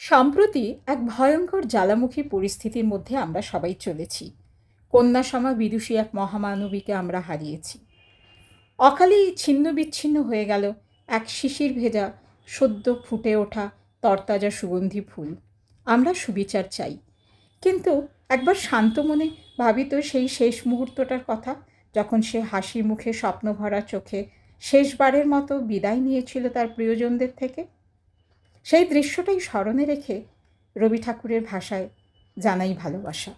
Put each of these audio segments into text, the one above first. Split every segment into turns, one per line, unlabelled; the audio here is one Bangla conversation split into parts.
সম্প্রতি এক ভয়ঙ্কর জ্বালামুখী পরিস্থিতির মধ্যে আমরা সবাই চলেছি। কন্যাসমা বিদুষী এক মহামানবীকে আমরা হারিয়েছি। অকালেই ছিন্ন বিচ্ছিন্ন হয়ে গেল এক শিশির ভেজা, সদ্য ফুটে ওঠা, তরতাজা সুগন্ধি ফুল। আমরা সুবিচার চাই। কিন্তু একবার শান্ত মনে ভাবিত সেই শেষ মুহূর্তটার কথা, যখন সে হাসি মুখে স্বপ্ন ভরা চোখে শেষবারের মতো বিদায় নিয়েছিল তার প্রিয়জনদের থেকে সেই দৃশ্যটাই স্মরণে রেখে রবি ঠাকুরের ভাষায় জানাই ভালোবাসা।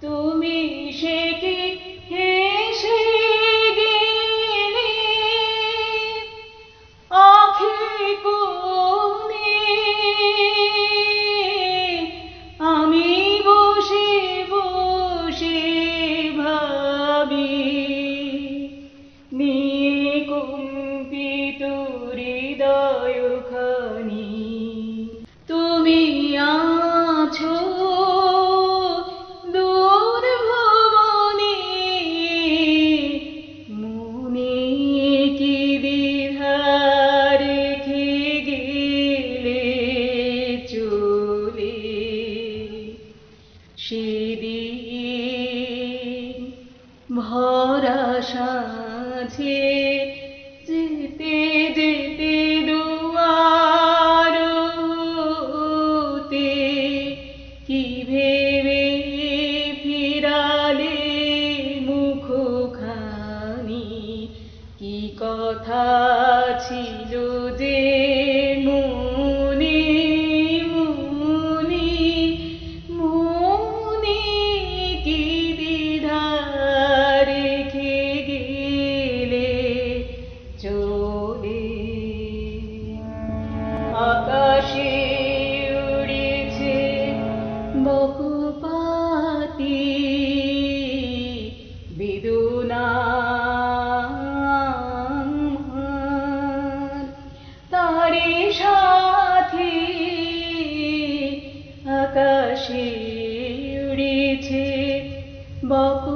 তুমি সে কি হেসে গেলে? আখি কোণে আমি বসে বসে ভাবি ভরা সাঁঝে যেতে যেতে দুয়ার হতে কি ভেবে ফিরালে মুখখানি? কি কথা ছিল যে মনে মনে মনে কি উড়েছে বকপাতে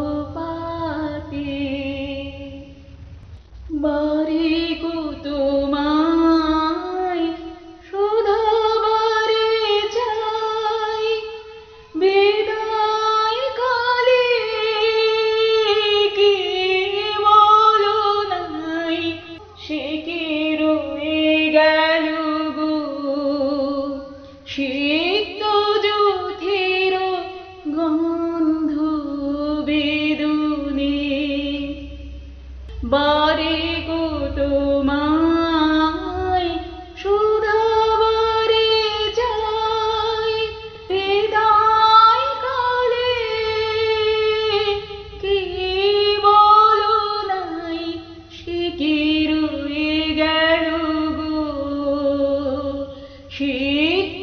E